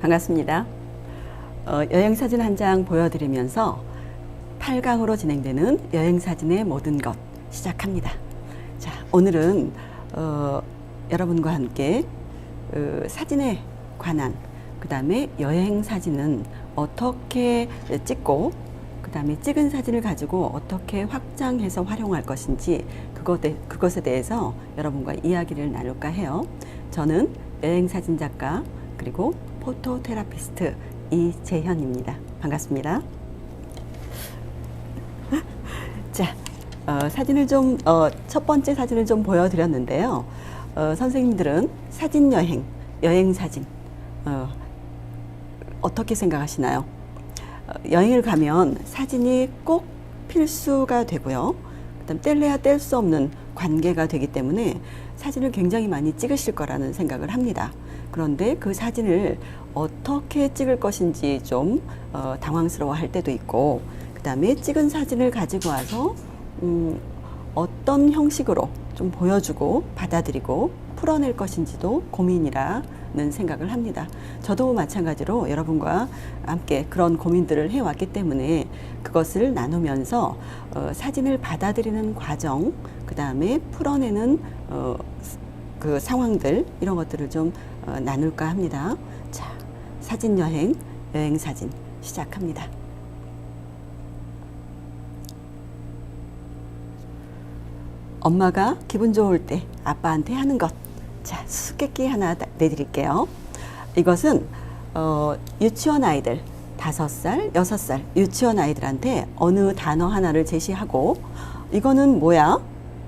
반갑습니다. 어, 여행 사진 한 장 보여드리면서 8강으로 진행되는 여행 사진의 모든 것 시작합니다. 자, 오늘은 어, 여러분과 함께 어, 사진에 관한 그 다음에 여행 사진은 어떻게 찍고 그 다음에 찍은 사진을 가지고 어떻게 확장해서 활용할 것인지 그것에, 그것에 대해서 여러분과 이야기를 나눌까 해요. 저는 여행 사진 작가 그리고 포토 테라피스트 이재현입니다. 반갑습니다. 자, 어, 사진을 좀, 어, 첫 번째 사진을 좀 보여드렸는데요. 어, 선생님들은 사진 여행, 여행 사진, 어, 어떻게 생각하시나요? 어, 여행을 가면 사진이 꼭 필수가 되고요. 그다음 뗄래야 뗄 수 없는 관계가 되기 때문에 사진을 굉장히 많이 찍으실 거라는 생각을 합니다. 그런데 그 사진을 어떻게 찍을 것인지 좀 어, 당황스러워 할 때도 있고, 그 다음에 찍은 사진을 가지고 와서, 음, 어떤 형식으로 좀 보여주고 받아들이고 풀어낼 것인지도 고민이라는 생각을 합니다. 저도 마찬가지로 여러분과 함께 그런 고민들을 해왔기 때문에 그것을 나누면서 어, 사진을 받아들이는 과정, 그 다음에 풀어내는 어, 그 상황들 이런 것들을 좀 어, 나눌까 합니다. 자, 사진 여행, 여행 사진 시작합니다. 엄마가 기분 좋을 때 아빠한테 하는 것. 자, 수수께끼 하나 다- 내드릴게요. 이것은 어, 유치원 아이들 다섯 살, 여섯 살 유치원 아이들한테 어느 단어 하나를 제시하고 이거는 뭐야?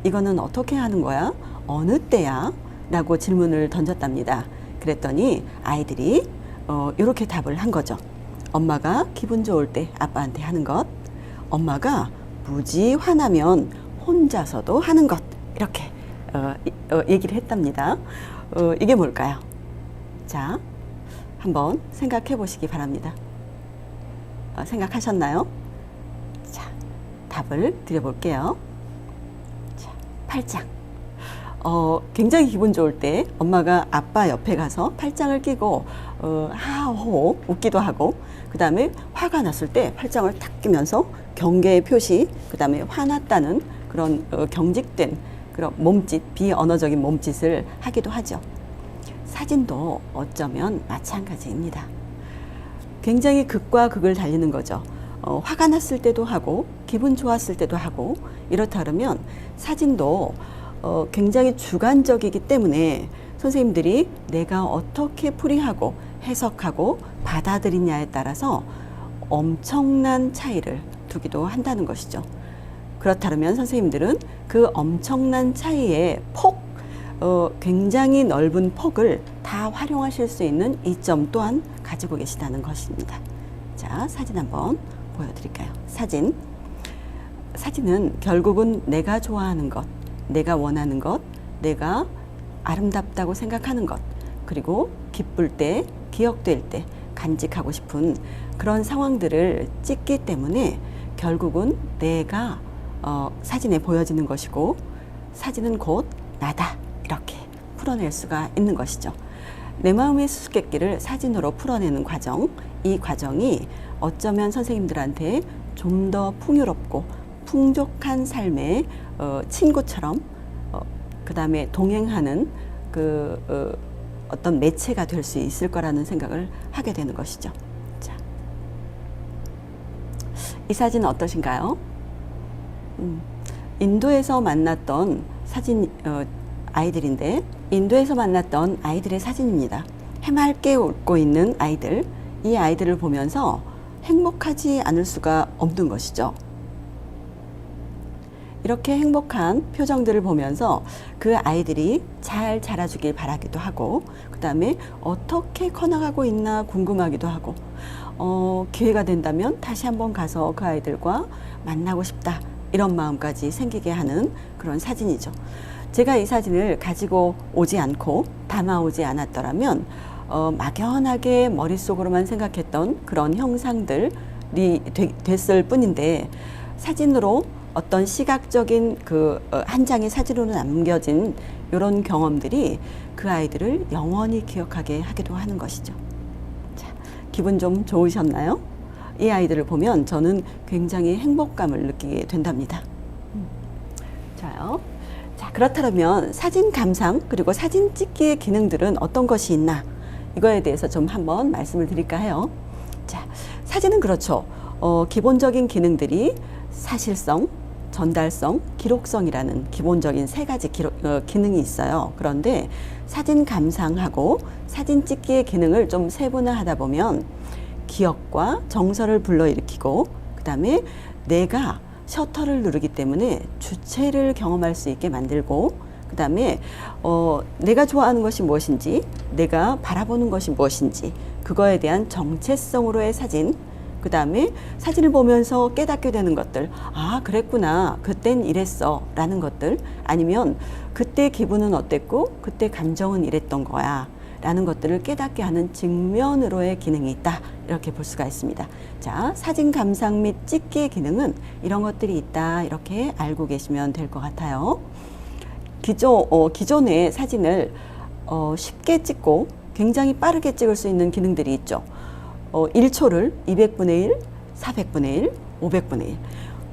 이거는 어떻게 하는 거야? 어느 때야? 라고 질문을 던졌답니다. 그랬더니 아이들이 어, 이렇게 답을 한 거죠. 엄마가 기분 좋을 때 아빠한테 하는 것. 엄마가 무지 화나면 혼자서도 하는 것. 이렇게 어, 이- 어, 얘기를 했답니다. 어, 이게 뭘까요? 자, 한번 생각해 보시기 바랍니다. 어, 생각하셨나요? 자, 답을 드려볼게요. 자, 팔짱. 어, 굉장히 기분 좋을 때 엄마가 아빠 옆에 가서 팔짱을 끼고 어, 하호 웃기도 하고 그 다음에 화가 났을 때 팔짱을 탁 끼면서 경계의 표시 그 다음에 화났다는 그런 어, 경직된 그런 몸짓 비언어적인 몸짓을 하기도 하죠. 사진도 어쩌면 마찬가지입니다. 굉장히 극과 극을 달리는 거죠. 어, 화가 났을 때도 하고 기분 좋았을 때도 하고 이렇다 그러면 사진도 어, 굉장히 주관적이기 때문에 선생님들이 내가 어떻게 풀이하고 해석하고 받아들이냐에 따라서 엄청난 차이를 두기도 한다는 것이죠. 그렇다면 선생님들은 그 엄청난 차이의 폭, 어, 굉장히 넓은 폭을 다 활용하실 수 있는 이점 또한 가지고 계시다는 것입니다. 자, 사진 한번 보여드릴까요? 사진. 사진은 결국은 내가 좋아하는 것, 내가 원하는 것, 내가 아름답다고 생각하는 것, 그리고 기쁠 때, 기억될 때, 간직하고 싶은 그런 상황들을 찍기 때문에 결국은 내가 어, 사진에 보여지는 것이고 사진은 곧 나다 이렇게 풀어낼 수가 있는 것이죠. 내 마음의 수수께끼를 사진으로 풀어내는 과정, 이 과정이 어쩌면 선생님들한테 좀 더 풍요롭고 풍족한 삶의 어, 친구처럼 어, 그 다음에 동행하는 그 어, 어떤 매체가 될 수 있을 거라는 생각을 하게 되는 것이죠. 자, 이 사진 어떠신가요? 음, 인도에서 만났던 사진 어, 아이들인데 인도에서 만났던 아이들의 사진입니다. 해맑게 웃고 있는 아이들, 이 아이들을 보면서 행복하지 않을 수가 없는 것이죠. 이렇게 행복한 표정들을 보면서 그 아이들이 잘 자라주길 바라기도 하고, 그 다음에 어떻게 커나가고 있나 궁금하기도 하고, 어, 기회가 된다면 다시 한번 가서 그 아이들과 만나고 싶다. 이런 마음까지 생기게 하는 그런 사진이죠. 제가 이 사진을 가지고 오지 않고 담아오지 않았더라면, 어, 막연하게 머릿속으로만 생각했던 그런 형상들이 되, 됐을 뿐인데, 사진으로 어떤 시각적인 그 한 장의 사진으로 남겨진 이런 경험들이 그 아이들을 영원히 기억하게 하기도 하는 것이죠. 자, 기분 좀 좋으셨나요? 이 아이들을 보면 저는 굉장히 행복감을 느끼게 된답니다. 음. 자요. 자, 그렇다면 사진 감상 그리고 사진 찍기의 기능들은 어떤 것이 있나? 이거에 대해서 좀 한번 말씀을 드릴까 해요. 자, 사진은 그렇죠. 어, 기본적인 기능들이 사실성, 전달성, 기록성이라는 기본적인 세 가지 기록, 어, 기능이 있어요. 그런데 사진 감상하고 사진 찍기의 기능을 좀 세분화하다 보면 기억과 정서를 불러일으키고 그 다음에 내가 셔터를 누르기 때문에 주체를 경험할 수 있게 만들고 그 다음에 어, 내가 좋아하는 것이 무엇인지 내가 바라보는 것이 무엇인지 그거에 대한 정체성으로의 사진 그 다음에 사진을 보면서 깨닫게 되는 것들. 아 그랬구나. 그땐 이랬어. 라는 것들. 아니면 그때 기분은 어땠고 그때 감정은 이랬던 거야. 라는 것들을 깨닫게 하는 직면으로의 기능이 있다. 이렇게 볼 수가 있습니다. 자 사진 감상 및 찍기의 기능은 이런 것들이 있다. 이렇게 알고 계시면 될 것 같아요. 기존, 어, 기존의 사진을 어, 쉽게 찍고 굉장히 빠르게 찍을 수 있는 기능들이 있죠 어, 1초를 200분의 1, 400분의 1, 500분의 1.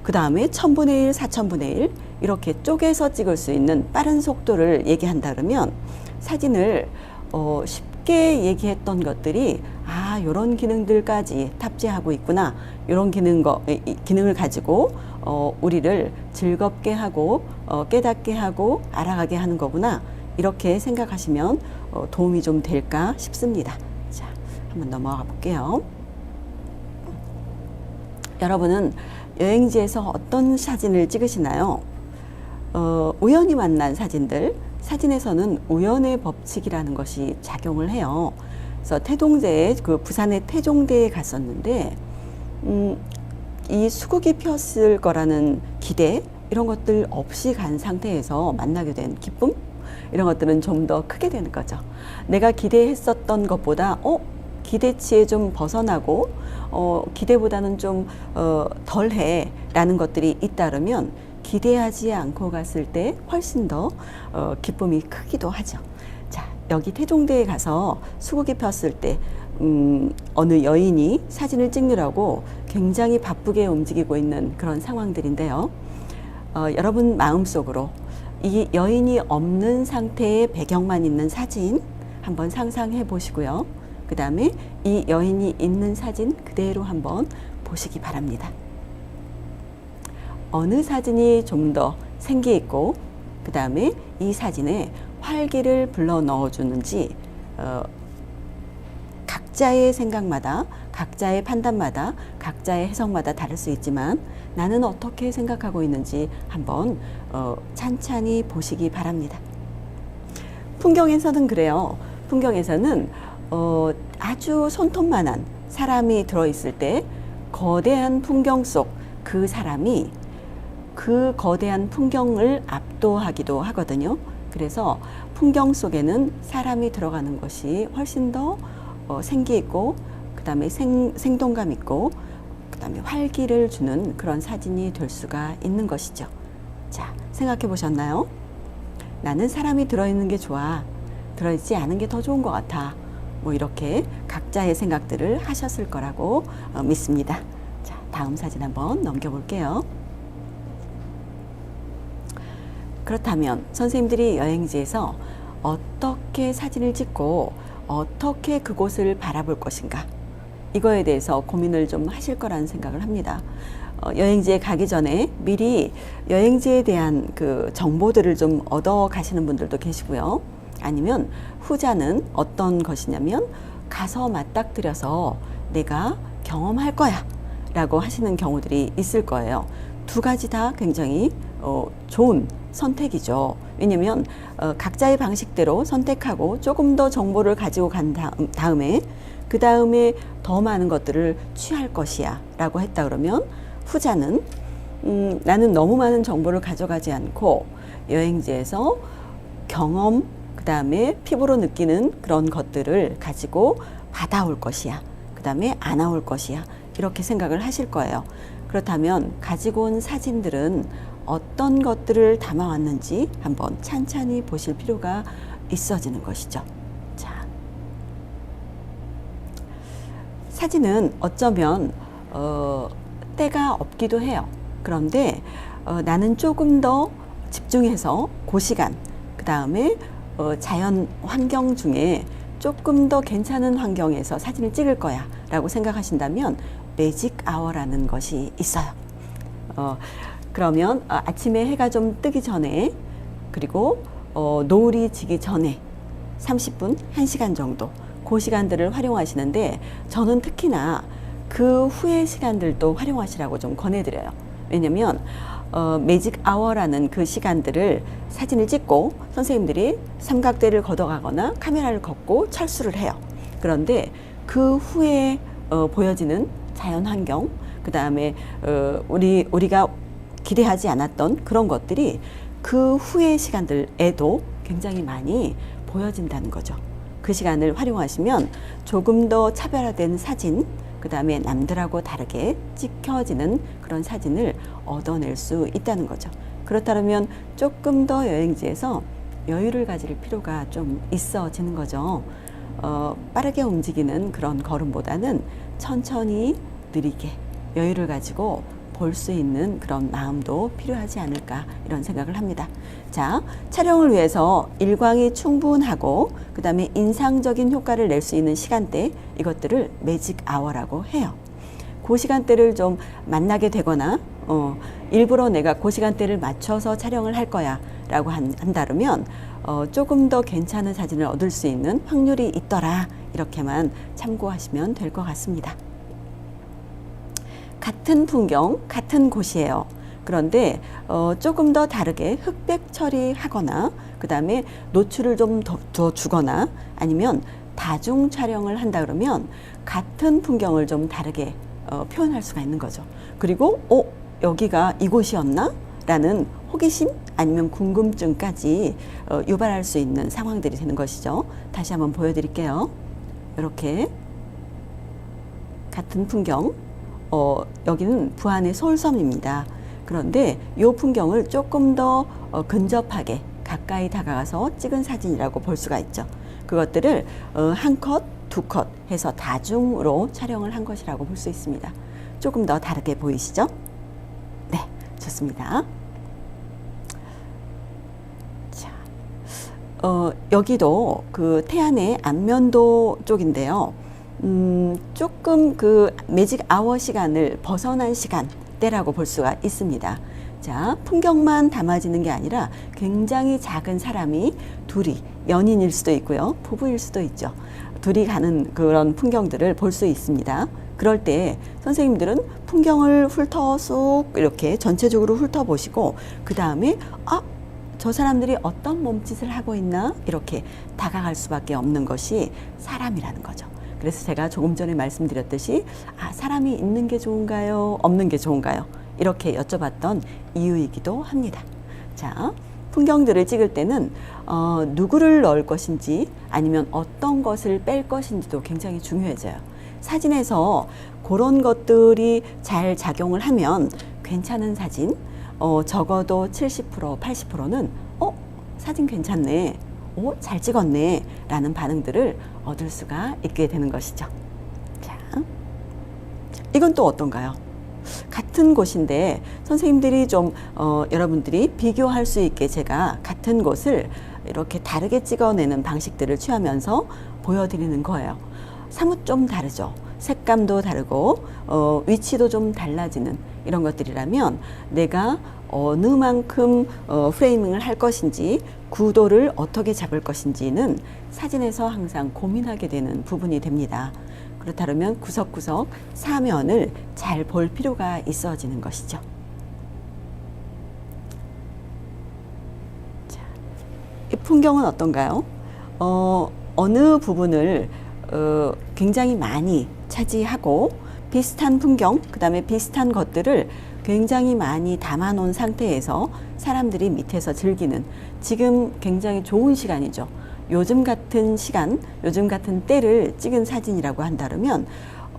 그 다음에 1000분의 1, 4000분의 1 이렇게 쪼개서 찍을 수 있는 빠른 속도를 얘기한다 그러면 사진을 어, 쉽게 얘기했던 것들이 아 요런 기능들까지 탑재하고 있구나 요런 기능 거 기능을 가지고 어, 우리를 즐겁게 하고 어, 깨닫게 하고 알아가게 하는 거구나 이렇게 생각하시면 어, 도움이 좀 될까 싶습니다. 자, 한번 넘어가 볼게요. 여러분은 여행지에서 어떤 사진을 찍으시나요? 어, 우연히 만난 사진들, 사진에서는 우연의 법칙이라는 것이 작용을 해요. 그래서 태동제에 그 부산의 태종대에 갔었는데, 음, 이 수국이 피었을 거라는 기대 이런 것들 없이 간 상태에서 만나게 된 기쁨 이런 것들은 좀 더 크게 되는 거죠. 내가 기대했었던 것보다 어 기대치에 좀 벗어나고 어 기대보다는 좀 어, 덜해라는 것들이 잇따르면 기대하지 않고 갔을 때 훨씬 더 어, 기쁨이 크기도 하죠. 자 여기 태종대에 가서 수국이 폈을 때 음, 어느 여인이 사진을 찍느라고 굉장히 바쁘게 움직이고 있는 그런 상황들인데요. 어, 여러분 마음속으로 이 여인이 없는 상태의 배경만 있는 사진 한번 상상해 보시고요. 그 다음에 이 여인이 있는 사진 그대로 한번 보시기 바랍니다. 어느 사진이 좀 더 생기 있고 그 다음에 이 사진에 활기를 불러 넣어주는지 어, 각자의 생각마다 각자의 판단마다 각자의 해석마다 다를 수 있지만 나는 어떻게 생각하고 있는지 한번 어, 찬찬히 보시기 바랍니다. 풍경에서는 그래요. 풍경에서는 어, 아주 손톱만한 사람이 들어있을 때 거대한 풍경 속 그 사람이 그 거대한 풍경을 압도하기도 하거든요. 그래서 풍경 속에는 사람이 들어가는 것이 훨씬 더 어, 생기 있고 그다음에 생, 생동감 있고 그다음에 활기를 주는 그런 사진이 될 수가 있는 것이죠. 자, 생각해 보셨나요? 나는 사람이 들어있는 게 좋아. 들어있지 않은 게 더 좋은 것 같아. 뭐 이렇게 각자의 생각들을 하셨을 거라고 어, 믿습니다. 자, 다음 사진 한번 넘겨볼게요. 그렇다면 선생님들이 여행지에서 어떻게 사진을 찍고 어떻게 그곳을 바라볼 것인가 이거에 대해서 고민을 좀 하실 거라는 생각을 합니다. 어, 여행지에 가기 전에 미리 여행지에 대한 그 정보들을 좀 얻어 가시는 분들도 계시고요. 아니면 후자는 어떤 것이냐면 가서 맞닥뜨려서 내가 경험할 거야 라고 하시는 경우들이 있을 거예요. 두 가지 다 굉장히 어, 좋은 선택이죠. 왜냐면 어, 각자의 방식대로 선택하고 조금 더 정보를 가지고 간 다음, 다음에 그 다음에 더 많은 것들을 취할 것이야 라고 했다 그러면 후자는 음, 나는 너무 많은 정보를 가져가지 않고 여행지에서 경험 그 다음에 피부로 느끼는 그런 것들을 가지고 받아올 것이야 그 다음에 안아올 것이야 이렇게 생각을 하실 거예요 그렇다면 가지고 온 사진들은 어떤 것들을 담아왔는지 한번 찬찬히 보실 필요가 있어지는 것이죠. 자, 사진은 어쩌면 어, 때가 없기도 해요. 그런데 어, 나는 조금 더 집중해서 그 시간, 그 다음에 어, 자연 환경 중에 조금 더 괜찮은 환경에서 사진을 찍을 거야 라고 생각하신다면 매직 아워라는 것이 있어요. 어, 그러면 어, 아침에 해가 좀 뜨기 전에 그리고 어, 노을이 지기 전에 30분, 1시간 정도 그 시간들을 활용하시는데 저는 특히나 그 후의 시간들도 활용하시라고 좀 권해드려요. 왜냐면 어, 매직 아워라는 그 시간들을 사진을 찍고 선생님들이 삼각대를 걷어가거나 카메라를 걷고 철수를 해요. 그런데 그 후에 어, 보여지는 자연 환경, 그 다음에 어, 우리 우리가 기대하지 않았던 그런 것들이 그 후의 시간들에도 굉장히 많이 보여진다는 거죠. 그 시간을 활용하시면 조금 더 차별화된 사진, 그 다음에 남들하고 다르게 찍혀지는 그런 사진을 얻어낼 수 있다는 거죠. 그렇다면 조금 더 여행지에서 여유를 가질 필요가 좀 있어지는 거죠. 어, 빠르게 움직이는 그런 걸음보다는 천천히 느리게 여유를 가지고 볼 수 있는 그런 마음도 필요하지 않을까 이런 생각을 합니다. 자, 촬영을 위해서 일광이 충분하고 그 다음에 인상적인 효과를 낼 수 있는 시간대 이것들을 매직 아워라고 해요. 그 시간대를 좀 만나게 되거나 어, 일부러 내가 그 시간대를 맞춰서 촬영을 할 거야 라고 한, 한다면 어, 조금 더 괜찮은 사진을 얻을 수 있는 확률이 있더라 이렇게만 참고하시면 될 것 같습니다. 같은 풍경, 같은 곳이에요. 그런데 어, 조금 더 다르게 흑백 처리하거나 그 다음에 노출을 좀더 주거나 아니면 다중 촬영을 한다 그러면 같은 풍경을 좀 다르게 어, 표현할 수가 있는 거죠. 그리고 어 여기가 이곳이었나? 라는 호기심 아니면 궁금증까지 어, 유발할 수 있는 상황들이 되는 것이죠. 다시 한번 보여드릴게요. 이렇게 같은 풍경 어, 여기는 부안의 서울섬입니다. 그런데 이 풍경을 조금 더 어, 근접하게 가까이 다가가서 찍은 사진이라고 볼 수가 있죠. 그것들을 어, 한 컷, 두 컷 해서 다중으로 촬영을 한 것이라고 볼 수 있습니다. 조금 더 다르게 보이시죠? 네, 좋습니다. 자, 어, 여기도 그 태안의 안면도 쪽인데요. 음, 조금 그 매직 아워 시간을 벗어난 시간대라고 볼 수가 있습니다. 자, 풍경만 담아지는 게 아니라 굉장히 작은 사람이 둘이 연인일 수도 있고요. 부부일 수도 있죠. 둘이 가는 그런 풍경들을 볼 수 있습니다. 그럴 때 선생님들은 풍경을 훑어 쑥 이렇게 전체적으로 훑어보시고 그 다음에 아, 저 사람들이 어떤 몸짓을 하고 있나 이렇게 다가갈 수밖에 없는 것이 사람이라는 거죠. 그래서 제가 조금 전에 말씀드렸듯이 아, 사람이 있는 게 좋은가요? 없는 게 좋은가요? 이렇게 여쭤봤던 이유이기도 합니다. 자, 풍경들을 찍을 때는 어, 누구를 넣을 것인지 아니면 어떤 것을 뺄 것인지도 굉장히 중요해져요. 사진에서 그런 것들이 잘 작용을 하면 괜찮은 사진, 어, 적어도 70%, 80%는 어, 사진 괜찮네. 오, 잘 찍었네. 라는 반응들을 얻을 수가 있게 되는 것이죠. 자, 이건 또 어떤가요? 같은 곳인데 선생님들이 좀 어, 여러분들이 비교할 수 있게 제가 같은 곳을 이렇게 다르게 찍어내는 방식들을 취하면서 보여드리는 거예요. 사뭇 좀 다르죠. 색감도 다르고 어, 위치도 좀 달라지는 이런 것들이라면 내가 어느 만큼 어, 프레이밍을 할 것인지 구도를 어떻게 잡을 것인지는 사진에서 항상 고민하게 되는 부분이 됩니다. 그렇다면 구석구석 사면을 잘 볼 필요가 있어지는 것이죠. 자, 이 풍경은 어떤가요? 어, 어느 부분을 어, 굉장히 많이 차지하고 비슷한 풍경, 그 다음에 비슷한 것들을 굉장히 많이 담아놓은 상태에서 사람들이 밑에서 즐기는 지금 굉장히 좋은 시간이죠. 요즘 같은 시간, 요즘 같은 때를 찍은 사진이라고 한다면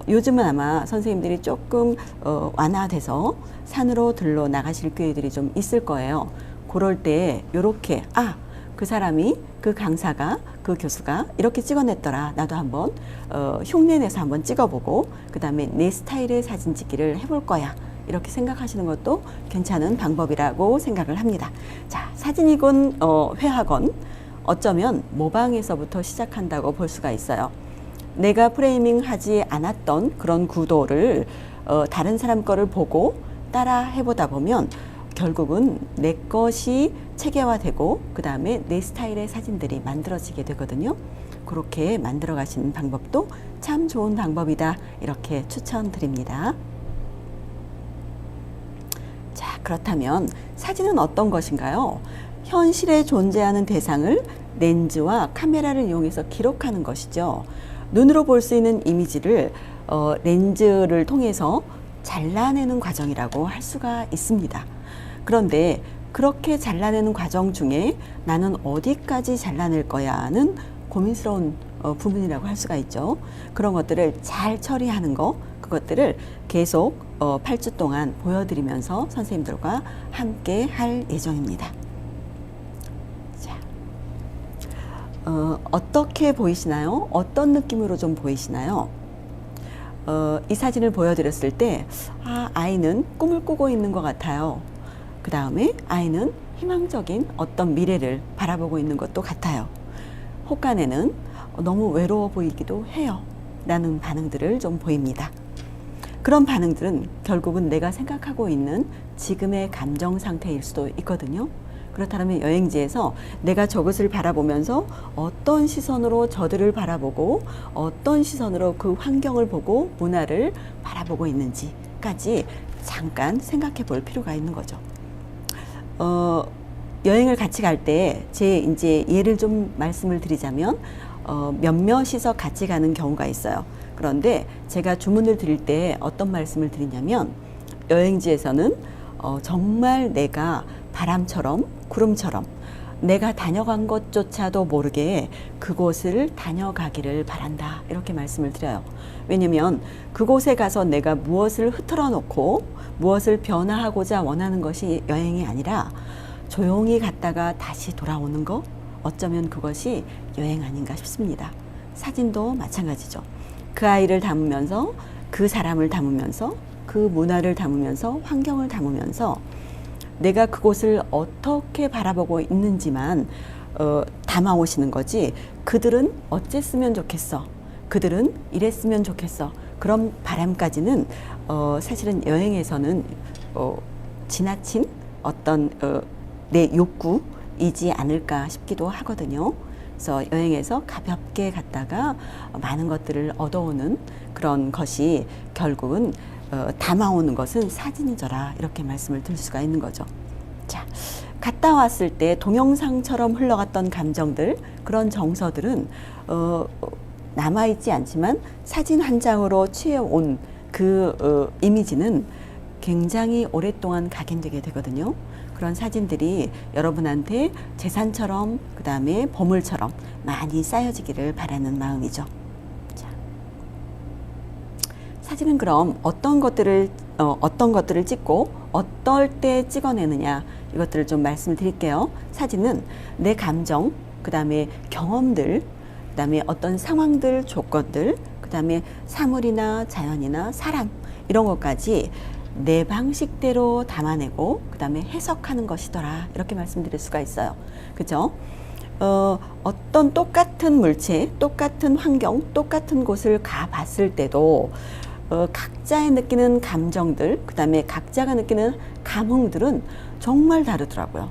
요즘은 아마 선생님들이 조금 어, 완화돼서 산으로 들러 나가실 기회들이 좀 있을 거예요. 그럴 때 요렇게 아, 그 사람이 그 강사가 그 교수가 이렇게 찍어냈더라. 나도 한번 어, 흉내내서 한번 찍어보고 그 다음에 내 스타일의 사진 찍기를 해볼 거야. 이렇게 생각하시는 것도 괜찮은 방법이라고 생각을 합니다. 자, 사진이건 어, 회화건 어쩌면 모방에서부터 시작한다고 볼 수가 있어요. 내가 프레이밍 하지 않았던 그런 구도를 어, 다른 사람 거를 보고 따라 해보다 보면 결국은 내 것이 체계화되고 그 다음에 내 스타일의 사진들이 만들어지게 되거든요. 그렇게 만들어 가시는 방법도 참 좋은 방법이다. 이렇게 추천드립니다. 자, 그렇다면 사진은 어떤 것인가요? 현실에 존재하는 대상을 렌즈와 카메라를 이용해서 기록하는 것이죠. 눈으로 볼 수 있는 이미지를 어, 렌즈를 통해서 잘라내는 과정이라고 할 수가 있습니다. 그런데 그렇게 잘라내는 과정 중에 나는 어디까지 잘라낼 거야는 고민스러운 어, 부분이라고 할 수가 있죠. 그런 것들을 잘 처리하는 거, 그것들을 계속 어, 8주 동안 보여드리면서 선생님들과 함께 할 예정입니다. 자, 어, 어떻게 보이시나요? 어떤 느낌으로 좀 보이시나요? 어, 이 사진을 보여드렸을 때, 아, 아이는 꿈을 꾸고 있는 것 같아요. 그 다음에 아이는 희망적인 어떤 미래를 바라보고 있는 것도 같아요. 혹간에는 너무 외로워 보이기도 해요. 라는 반응들을 좀 보입니다. 그런 반응들은 결국은 내가 생각하고 있는 지금의 감정 상태일 수도 있거든요. 그렇다면 여행지에서 내가 저것을 바라보면서 어떤 시선으로 저들을 바라보고 어떤 시선으로 그 환경을 보고 문화를 바라보고 있는지까지 잠깐 생각해 볼 필요가 있는 거죠. 어, 여행을 같이 갈 때 제 이제 예를 좀 말씀을 드리자면 어, 몇몇이서 같이 가는 경우가 있어요. 그런데 제가 주문을 드릴 때 어떤 말씀을 드리냐면 여행지에서는 어, 정말 내가 바람처럼 구름처럼 내가 다녀간 것조차도 모르게 그곳을 다녀가기를 바란다. 이렇게 말씀을 드려요. 왜냐면 그곳에 가서 내가 무엇을 흐트러 놓고 무엇을 변화하고자 원하는 것이 여행이 아니라 조용히 갔다가 다시 돌아오는 거 어쩌면 그것이 여행 아닌가 싶습니다. 사진도 마찬가지죠. 그 아이를 담으면서 그 사람을 담으면서 그 문화를 담으면서 환경을 담으면서 내가 그곳을 어떻게 바라보고 있는지만 어, 담아오시는 거지 그들은 어쨌으면 좋겠어 그들은 이랬으면 좋겠어 그런 바람까지는 어, 사실은 여행에서는 어, 지나친 어떤 어, 내 욕구이지 않을까 싶기도 하거든요. 그래서 여행에서 가볍게 갔다가 많은 것들을 얻어오는 그런 것이 결국은 어, 담아오는 것은 사진이더라 이렇게 말씀을 드릴 수가 있는 거죠. 자, 갔다 왔을 때 동영상처럼 흘러갔던 감정들 그런 정서들은 어, 남아 있지 않지만 사진 한 장으로 취해온 그 어, 이미지는 굉장히 오랫동안 각인되게 되거든요. 그런 사진들이 여러분한테 재산처럼 그 다음에 보물처럼 많이 쌓여지기를 바라는 마음이죠. 자, 사진은 그럼 어떤 것들을 어, 어떤 것들을 찍고 어떨 때 찍어내느냐 이것들을 좀 말씀을 드릴게요. 사진은 내 감정, 그 다음에 경험들, 그 다음에 어떤 상황들, 조건들, 그 다음에 사물이나 자연이나 사람 이런 것까지 내 방식대로 담아내고 그 다음에 해석하는 것이더라 이렇게 말씀드릴 수가 있어요. 그죠? 어, 어떤 똑같은 물체, 똑같은 환경, 똑같은 곳을 가봤을 때도 어, 각자의 느끼는 감정들, 그 다음에 각자가 느끼는 감흥들은 정말 다르더라고요.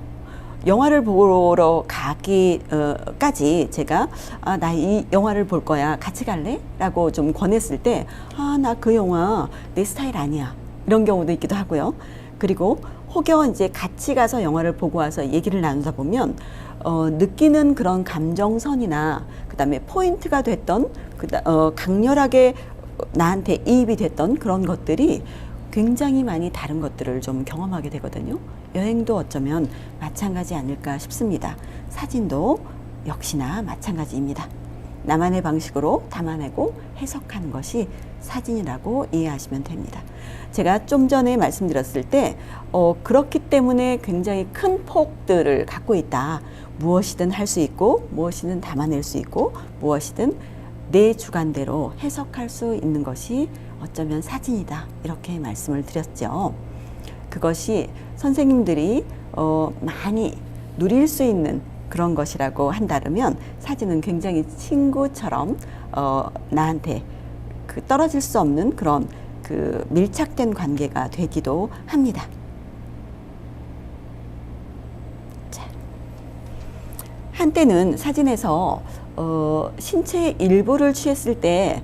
영화를 보러 가기까지 제가 아, 나 이 영화를 볼 거야. 같이 갈래? 라고 좀 권했을 때, 아, 나 그 영화 내 스타일 아니야. 이런 경우도 있기도 하고요. 그리고 혹여 이제 같이 가서 영화를 보고 와서 얘기를 나누다 보면 어, 느끼는 그런 감정선이나 그다음에 포인트가 됐던 그다 어, 강렬하게 나한테 이입이 됐던 그런 것들이 굉장히 많이 다른 것들을 좀 경험하게 되거든요. 여행도 어쩌면 마찬가지 아닐까 싶습니다. 사진도 역시나 마찬가지입니다. 나만의 방식으로 담아내고 해석하는 것이 사진이라고 이해하시면 됩니다. 제가 좀 전에 말씀드렸을 때, 어, 그렇기 때문에 굉장히 큰 폭들을 갖고 있다. 무엇이든 할 수 있고, 무엇이든 담아낼 수 있고, 무엇이든 내 주관대로 해석할 수 있는 것이 어쩌면 사진이다. 이렇게 말씀을 드렸죠. 그것이 선생님들이 어, 많이 누릴 수 있는 그런 것이라고 한다면 사진은 굉장히 친구처럼 어, 나한테 그 떨어질 수 없는 그런 그 밀착된 관계가 되기도 합니다. 자, 한때는 사진에서 어, 신체 일부를 취했을 때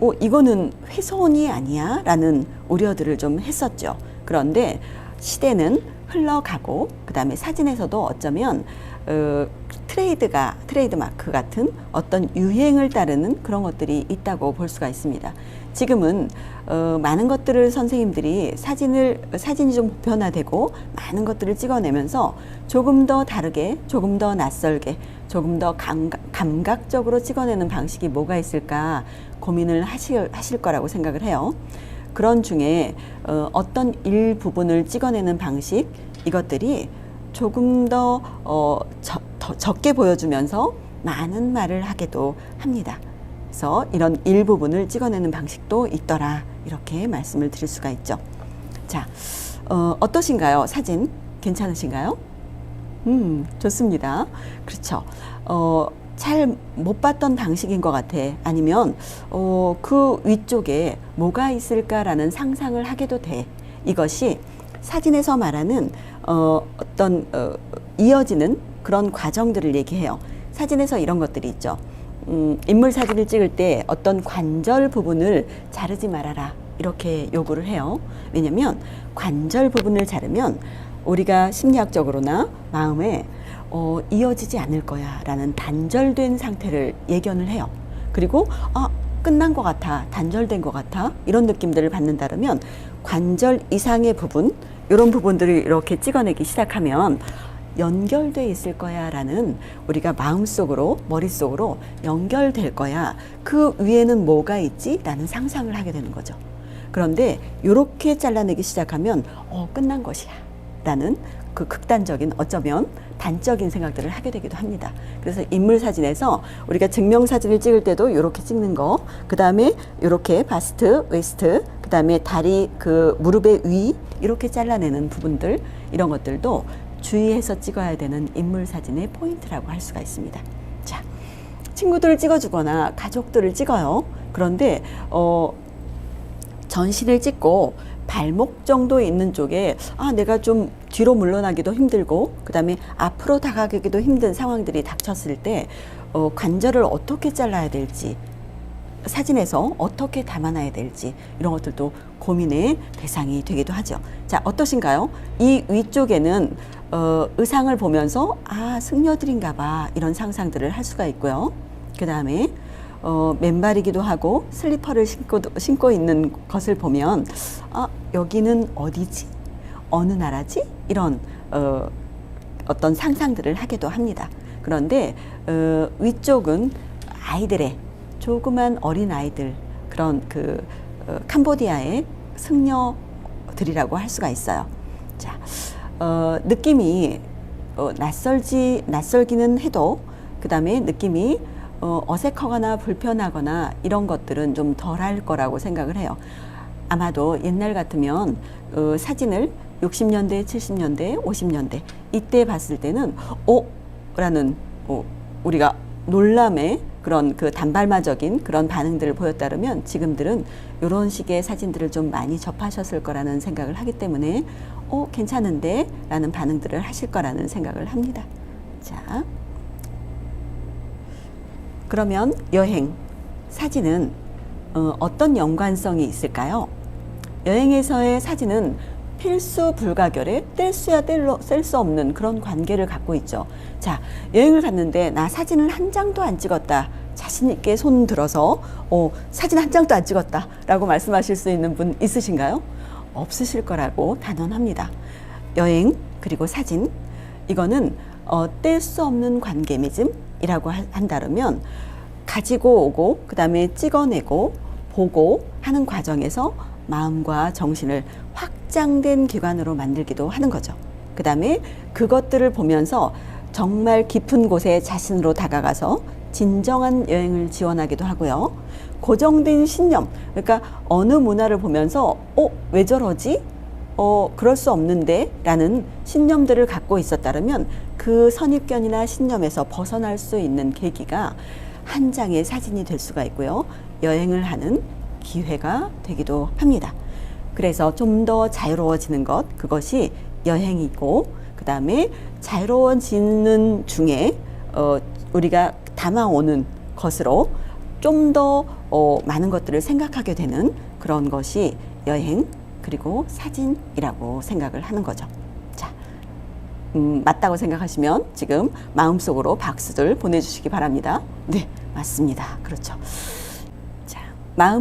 어, 이거는 훼손이 아니야? 라는 우려들을 좀 했었죠. 그런데 시대는 흘러가고, 그 다음에 사진에서도 어쩌면, 어, 트레이드가, 트레이드 마크 같은 어떤 유행을 따르는 그런 것들이 있다고 볼 수가 있습니다. 지금은, 어, 많은 것들을 선생님들이 사진을, 사진이 좀 보편화되고 많은 것들을 찍어내면서 조금 더 다르게, 조금 더 낯설게, 조금 더 감각, 감각적으로 찍어내는 방식이 뭐가 있을까 고민을 하실, 하실 거라고 생각을 해요. 그런 중에 어, 어떤 일부분을 찍어내는 방식 이것들이 조금 더, 어, 저, 더 적게 보여주면서 많은 말을 하게도 합니다. 그래서 이런 일부분을 찍어내는 방식도 있더라 이렇게 말씀을 드릴 수가 있죠. 자, 어, 어떠신가요? 사진 괜찮으신가요? 음, 좋습니다. 그렇죠. 어, 잘 못 봤던 방식인 것 같아. 아니면, 어, 그 위쪽에 뭐가 있을까라는 상상을 하게도 돼. 이것이 사진에서 말하는, 어, 어떤, 어, 이어지는 그런 과정들을 얘기해요. 사진에서 이런 것들이 있죠. 음, 인물 사진을 찍을 때 어떤 관절 부분을 자르지 말아라. 이렇게 요구를 해요. 왜냐면 관절 부분을 자르면 우리가 심리학적으로나 마음에 어, 이어지지 않을 거야 라는 단절된 상태를 예견을 해요. 그리고 아, 끝난 것 같아, 단절된 것 같아? 이런 느낌들을 받는다면 관절 이상의 부분 이런 부분들을 이렇게 찍어내기 시작하면 연결돼 있을 거야 라는 우리가 마음속으로 머릿속으로 연결될 거야. 그 위에는 뭐가 있지? 라는 상상을 하게 되는 거죠. 그런데 이렇게 잘라내기 시작하면 어 끝난 것이야. 라는 그 극단적인 어쩌면 단적인 생각들을 하게 되기도 합니다. 그래서 인물 사진에서 우리가 증명 사진을 찍을 때도 이렇게 찍는 거, 그 다음에 이렇게 바스트, 웨스트, 그 다음에 다리 그 무릎의 위 이렇게 잘라내는 부분들 이런 것들도 주의해서 찍어야 되는 인물 사진의 포인트라고 할 수가 있습니다. 자, 친구들을 찍어주거나 가족들을 찍어요. 그런데 어, 전신을 찍고 발목 정도 있는 쪽에 아 내가 좀 뒤로 물러나기도 힘들고 그다음에 앞으로 다가가기도 힘든 상황들이 닥쳤을 때 어, 관절을 어떻게 잘라야 될지 사진에서 어떻게 담아놔야 될지 이런 것들도 고민의 대상이 되기도 하죠. 자 어떠신가요? 이 위쪽에는 어, 의상을 보면서 아 승려들인가 봐 이런 상상들을 할 수가 있고요. 그 다음에 어, 맨발이기도 하고 슬리퍼를 신고, 신고 있는 것을 보면 아, 여기는 어디지? 어느 나라지? 이런 어, 어떤 상상들을 하기도 합니다. 그런데 어, 위쪽은 아이들의 조그만 어린 아이들 그런 그 어, 캄보디아의 승려들이라고 할 수가 있어요. 자, 어, 느낌이 어, 낯설지 낯설기는 해도 그 다음에 느낌이 어, 어색하거나 불편하거나 이런 것들은 좀 덜 할 거라고 생각을 해요. 아마도 옛날 같으면 어, 사진을 60년대, 70년대, 50년대 이때 봤을 때는 어? 라는 어, 우리가 놀람의 그런 그 단발마적인 그런 반응들을 보였다면 지금들은 이런 식의 사진들을 좀 많이 접하셨을 거라는 생각을 하기 때문에 어 괜찮은데 라는 반응들을 하실 거라는 생각을 합니다. 자. 그러면 여행, 사진은 어, 어떤 연관성이 있을까요? 여행에서의 사진은 필수 불가결에 뗄 수야 뗄수 없는 그런 관계를 갖고 있죠. 자, 여행을 갔는데 나 사진을 한 장도 안 찍었다. 자신 있게 손 들어서 어, 사진 한 장도 안 찍었다라고 말씀하실 수 있는 분 있으신가요? 없으실 거라고 단언합니다. 여행 그리고 사진 이거는 어, 뗄 수 없는 관계 맺음이라고 한다면 가지고 오고 그다음에 찍어내고 보고 하는 과정에서 마음과 정신을 확장된 기관으로 만들기도 하는 거죠. 그 다음에 그것들을 보면서 정말 깊은 곳에 자신으로 다가가서 진정한 여행을 지원하기도 하고요. 고정된 신념, 그러니까 어느 문화를 보면서 어, 왜 저러지? 어, 그럴 수 없는데 라는 신념들을 갖고 있었다면 그 선입견이나 신념에서 벗어날 수 있는 계기가 한 장의 사진이 될 수가 있고요. 여행을 하는 기회가 되기도 합니다. 그래서 좀 더 자유로워지는 것, 그것이 여행이고, 그 다음에 자유로워지는 중에, 어, 우리가 담아오는 것으로 좀더 어, 많은 것들을 생각하게 되는 그런 것이 여행, 그리고 사진이라고 생각을 하는 거죠. 자, 음, 맞다고 생각하시면 지금 마음속으로 박수들 보내주시기 바랍니다. 네, 맞습니다. 그렇죠. 자, 마음